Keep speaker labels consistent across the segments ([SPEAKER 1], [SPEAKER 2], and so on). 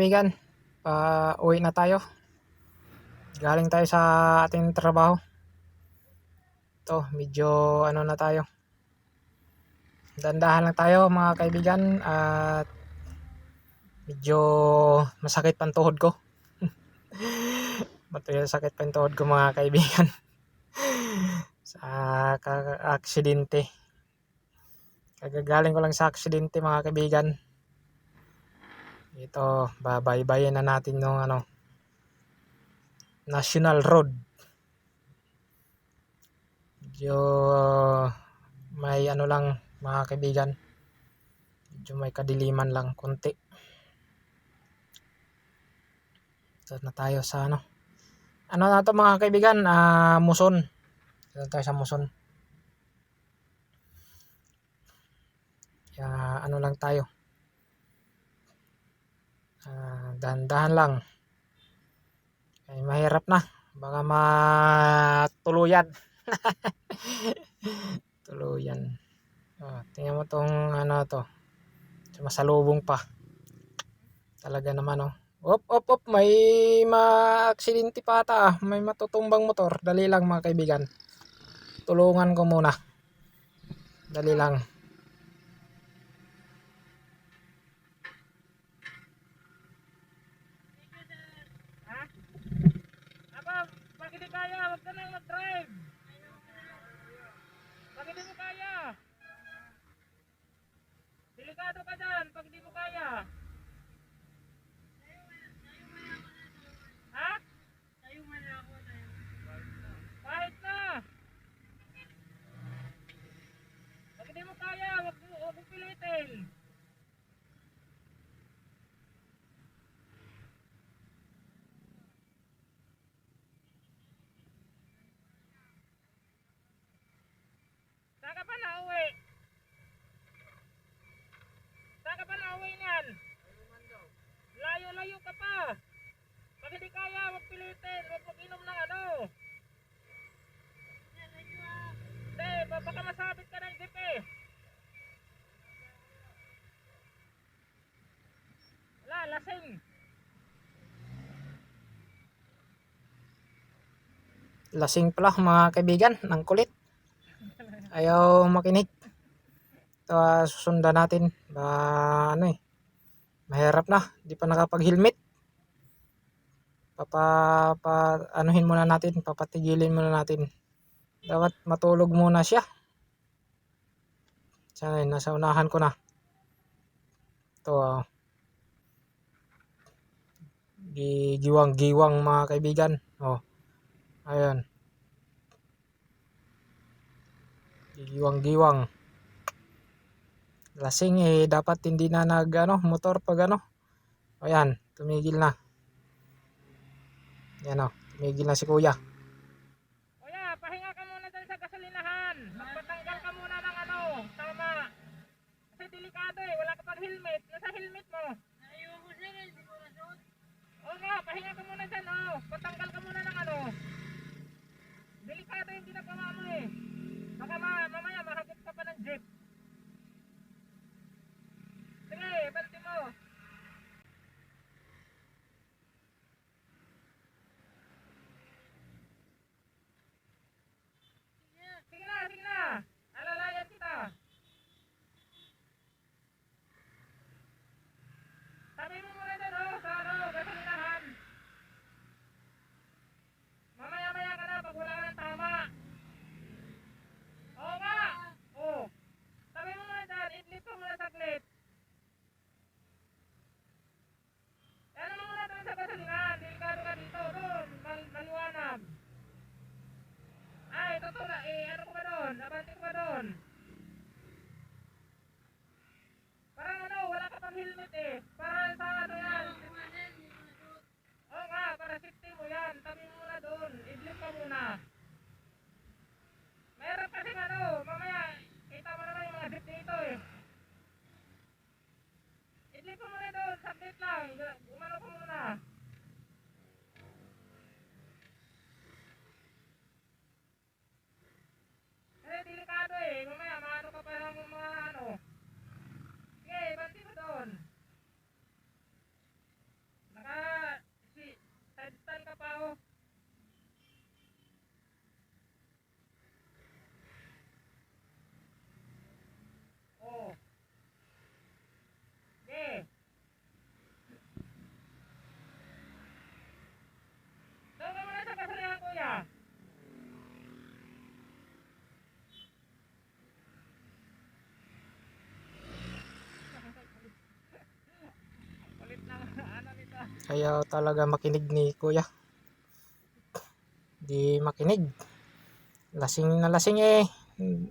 [SPEAKER 1] kaibigan, pa uwi na tayo. Galing tayo sa ating trabaho. Ito, medyo ano na tayo. Dandahan lang tayo mga kaibigan at medyo masakit pang tuhod ko. Matuloy sakit pang tuhod ko mga kaibigan. sa aksidente. Kagagaling ko lang sa aksidente mga kaibigan. Ito, babaybayin na natin yung ano, National Road. Medyo may ano lang mga kaibigan. Medyo may kadiliman lang konti. Ito na tayo sa ano. Ano na to mga kaibigan? Ah, Muson. Ito tayo sa Muson. Kaya ano lang tayo. Ah, dahan-dahan lang. Ay, mahirap na. Baka matuluyan. tuluyan. Oh, tingnan mo tong ano to. Masalubong pa. Talaga naman oh. Op, op, op. May ma-aksidente pa ata. ah. May matutumbang motor. Dali lang mga kaibigan. Tulungan ko muna. Dali lang. Aba, pag hindi kaya, wag ka nang mag-drive. Pag hindi mo kaya. Delikado ka dyan pag hindi mo kaya. Ha? Kahit na. Pag hindi mo kaya, wag mo, wag mo pilitin. Saan pa nauwi? Saan ka pa nauwi niyan? Layo-layo ka pa. Pag hindi kaya, huwag pilitin. Huwag mag-inom ng ano. Hindi, ba- baka masabit ka ng jeep eh. Wala, lasing. Lasing pala mga kaibigan, ng kulit. Ayaw makinig. Ito ah, susundan natin. Ba, ano eh. Mahirap na. Di pa nakapag-helmet. Papa, pa, anuhin muna natin. Papatigilin muna natin. Dapat matulog muna siya. Sana nasa unahan ko na. Ito ah. Gigiwang-giwang mga kaibigan. Oh. Ayan. Giwang-giwang. Lasing eh, dapat hindi na nag ano, motor pag ano. Ayan, tumigil na. Yan o, tumigil na si. Kuya, pahinga ka muna dyan sa gasolinahan. Magpatanggal ka muna ng ano, tama. Kasi delikado eh, wala ka pang helmet. Nasa helmet mo. Oo nga, pahinga ka muna dyan oh. Patanggal ka muna ng ano. Delikado yung ginagawa mo eh. Baka ma mamaya mahagip ka pa ng jeep. 5만 Kaya talaga makinig ni kuya. Di makinig. Lasing na lasing eh.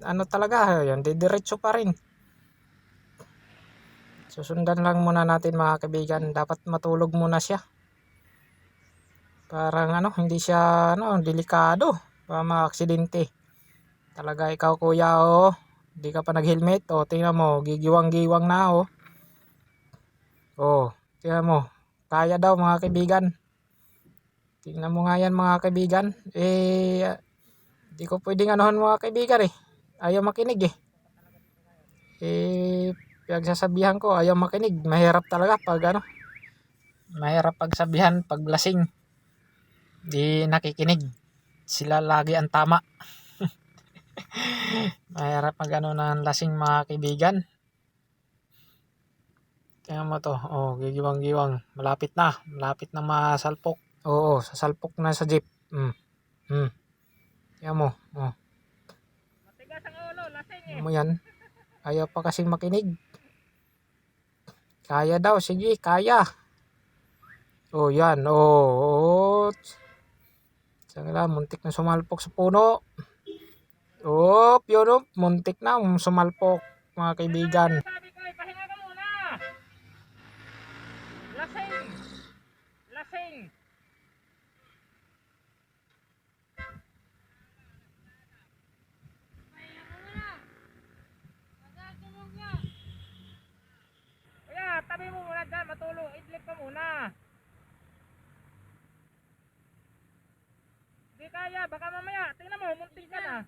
[SPEAKER 1] Ano talaga, yun, didiretso pa rin. Susundan lang muna natin mga kaibigan. Dapat matulog muna siya. Parang ano, hindi siya ano, delikado. Para maaksidente. Talaga ikaw kuya oh. Hindi ka pa nag-helmet. Oh, tingnan mo, gigiwang-giwang na oh. Oh, tingnan mo. Kaya daw mga kaibigan. Tingnan mo nga yan mga kaibigan. Eh, di ko pwedeng anuhan mga kaibigan eh. Ayaw makinig eh. Eh, pinagsasabihan ko ayaw makinig. Mahirap talaga pag ano. Mahirap pagsabihan pag lasing. Di nakikinig. Sila lagi ang tama. Mahirap pag ano ng lasing mga kaibigan. Tingnan mo to. Oh, gigiwang-giwang. Malapit na. Malapit na masalpok. Oo, sasalpok na sa jeep. Mm. Mm. Tingnan mo. Oh.
[SPEAKER 2] Matigas ang ulo, lasing eh.
[SPEAKER 1] Mo yan. Ayaw pa kasing makinig. Kaya daw. Sige, kaya. Oh, yan. Oh, oh. Saan na, muntik na sumalpok sa puno. Oh, yun oh. Muntik na um, sumalpok, mga kaibigan.
[SPEAKER 2] Sabi ko, eh, pahinga ka muna. Lasing. Lasing. Kuya, tabi mo muna dyan, matulog, idlip ka muna. Di kaya, baka mamaya, tingnan mo, muntik ka na.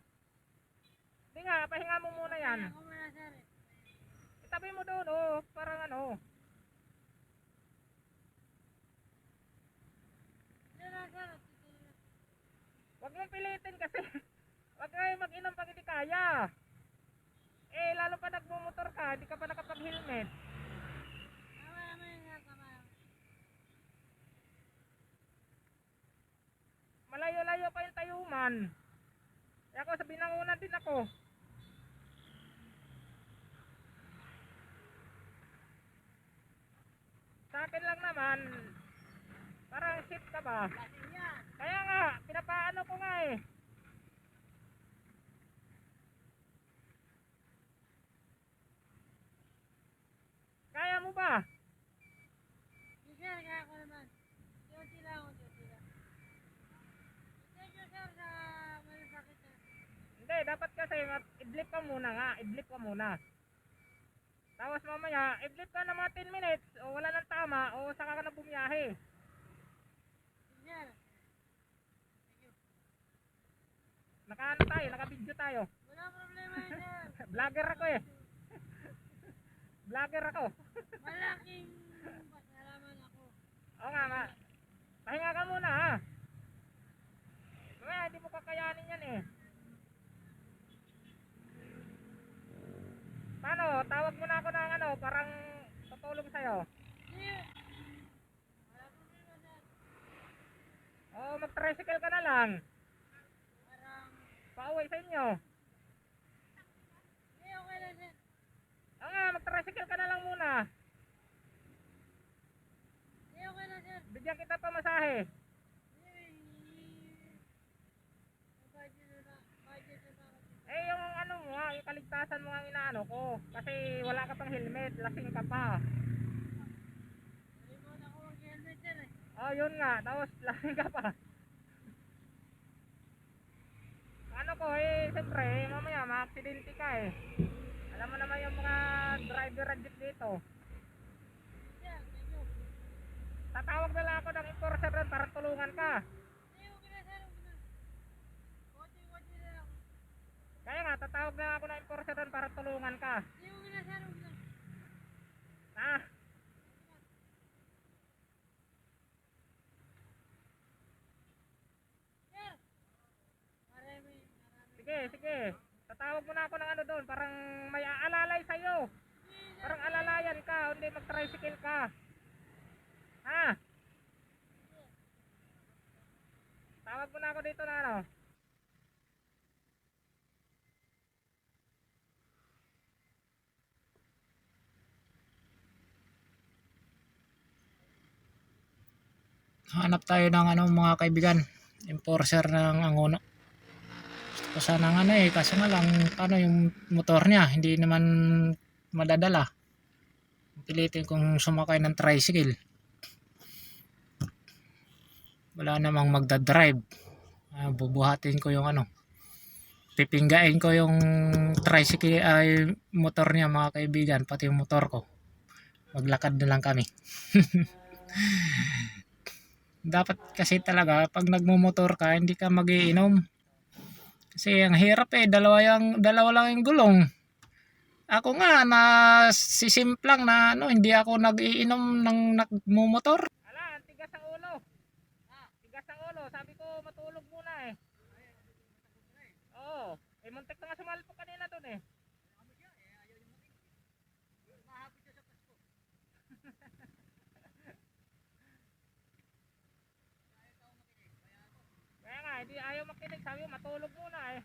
[SPEAKER 2] Di nga, pahinga mo muna yan. Itabi mo doon, oh, parang ano. Huwag mong pilitin kasi. Huwag kayo mag-inom pag hindi kaya. Eh, lalo pa nagmumotor ka, hindi ka pa nakapag-helmet. Malayo-layo pa yung tayuman. Eh ako sa binangunan din ako. Sa akin lang naman, parang ship ka ba? Kaya nga, pinapaano ko nga eh. Kaya mo ba? Dapat kasi idlip ka muna nga, idlip ka muna. Tapos mamaya, idlip ka na mga 10 minutes, o wala nang tama, o saka ka na bumiyahe. Nakaano tayo, naka-video tayo.
[SPEAKER 3] Wala problema sir.
[SPEAKER 2] Vlogger ako eh. Vlogger ako.
[SPEAKER 3] Malaking pasalaman ako.
[SPEAKER 2] Oo nga, ma. Pahinga ka muna ha. Mamaya, hindi mo kakayanin yan eh. Paano? Tawag mo na ako ng ano, parang tutulong sa'yo. Oo, mag-tricycle ka na lang. Pauwi sa inyo. Oo nga, mag-tricycle ka na lang muna. Bigyan kita pa masahe.
[SPEAKER 3] Hindi, budget na na, budget na na ako.
[SPEAKER 2] Eh, yung ano mo nga, yung kaligtasan mo ang inaano ko. Kasi wala ka pang helmet, lasing ka pa.
[SPEAKER 3] Nalimutan ako mag-helmet, sir, eh.
[SPEAKER 2] Oh, yun nga. Tapos lasing ka pa. Ano ko eh, siyempre, mamaya ma-aksidente ka eh. Alam mo naman yung mga driver jeep dito.
[SPEAKER 3] You.
[SPEAKER 2] Tatawag na lang ako ng enforcer para tulungan ka.
[SPEAKER 3] Hindi, okay lang, sir, okay lang. Konti-konti na lang.
[SPEAKER 2] Kaya nga, tatawag na ako ng enforcer doon para tulungan ka.
[SPEAKER 3] Lang.
[SPEAKER 2] Ha? Sige, sige. Tatawag mo na ako ng ano doon, parang may aalalay sa'yo. Parang alalayan ka, hindi mag-tricycle ka. Ha? Tawag mo na ako dito na ano.
[SPEAKER 1] Hanap tayo ng ano mga kaibigan. Enforcer ng Angono. Gusto ko sana ng ano eh kaso nga lang paano yung motor niya? Hindi naman madadala. Pilitin kong sumakay ng tricycle. Wala namang magdadrive. Ah, bubuhatin ko yung ano. Pipinggain ko yung tricycle ay motor niya mga kaibigan pati yung motor ko. Maglakad na lang kami dapat kasi talaga pag nagmumotor ka hindi ka magiinom kasi ang hirap eh dalawa yung dalawa lang yung gulong ako nga na sisimplang na ano hindi ako nagiinom ng nagmumotor
[SPEAKER 2] Ala, tigas ang ulo. Tigas ang ulo. Sabi ko matulog muna eh. Oo. Eh, muntik na nga sumalpok kanina dun eh. Hindi ayaw makinig. Sabi ko matulog muna eh.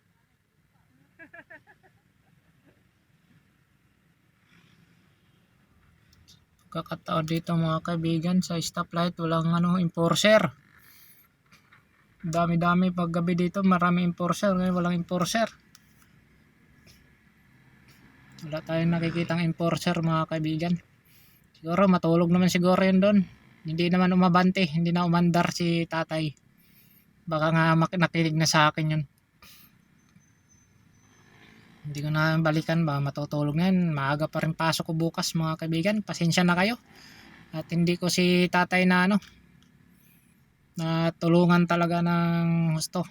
[SPEAKER 1] kakataon dito mga kaibigan sa stoplight walang ano enforcer. Dami dami pag gabi dito marami enforcer ngayon walang enforcer. Wala tayong nakikitang enforcer mga kaibigan. Siguro matulog naman siguro yun doon. Hindi naman umabante hindi na umandar si tatay baka nga nakinig na sa akin yun. Hindi ko na balikan ba matutulog na yan maaga pa rin pasok ko bukas mga kaibigan. Pasensya na kayo. At hindi ko si tatay na ano na tulungan talaga ng gusto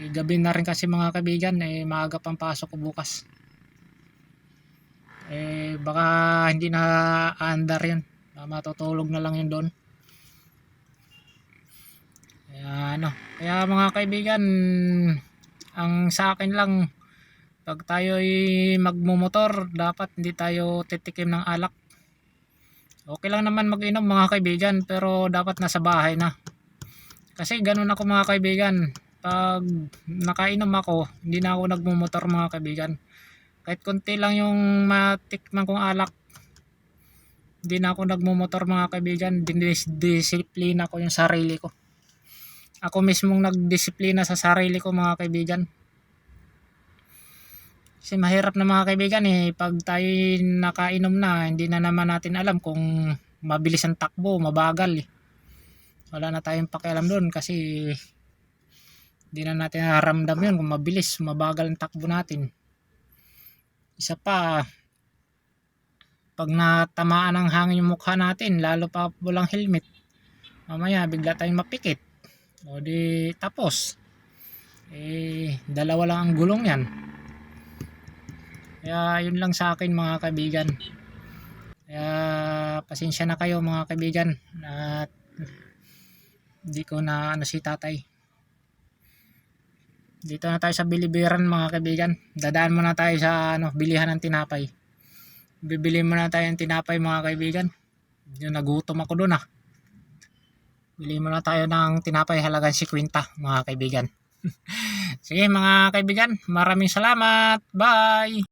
[SPEAKER 1] eh, gabi na rin kasi mga kaibigan. Eh maaga pang pasok ko bukas. Eh baka hindi na andar yun. Matutulog na lang yun doon kaya ano kaya mga kaibigan ang sa akin lang pag tayo ay magmumotor dapat hindi tayo titikim ng alak. Okay lang naman mag-inom mga kaibigan pero dapat nasa bahay na. Kasi ganun ako mga kaibigan. Pag nakainom ako hindi na ako nagmumotor mga kaibigan. Kahit konti lang yung matikman kong alak hindi na ako nagmumotor mga kaibigan. Dinidisiplina ko yung sarili ko ako mismong nagdisiplina sa sarili ko mga kaibigan. Kasi mahirap na mga kaibigan eh. Pag tayo nakainom na hindi na naman natin alam kung mabilis ang takbo mabagal eh. wala na tayong pakialam doon kasi hindi na natin naramdam yun kung mabilis mabagal ang takbo natin. Isa pa pag natamaan ng hangin yung mukha natin lalo pa walang helmet mamaya bigla tayong mapikit o di tapos. Eh dalawa lang ang gulong yan. Kaya yun lang sa akin mga kaibigan. Kaya pasensya na kayo mga kaibigan. At hindi ko na ano si tatay. Dito na tayo sa bilibiran mga kaibigan. Dadaan muna tayo sa ano bilihan ng tinapay. Bibili muna tayo ng tinapay mga kaibigan. Yung nagutom ako doon ah Bili muna tayo ng tinapay halagang 50 mga kaibigan. Sige mga kaibigan, maraming salamat. Bye!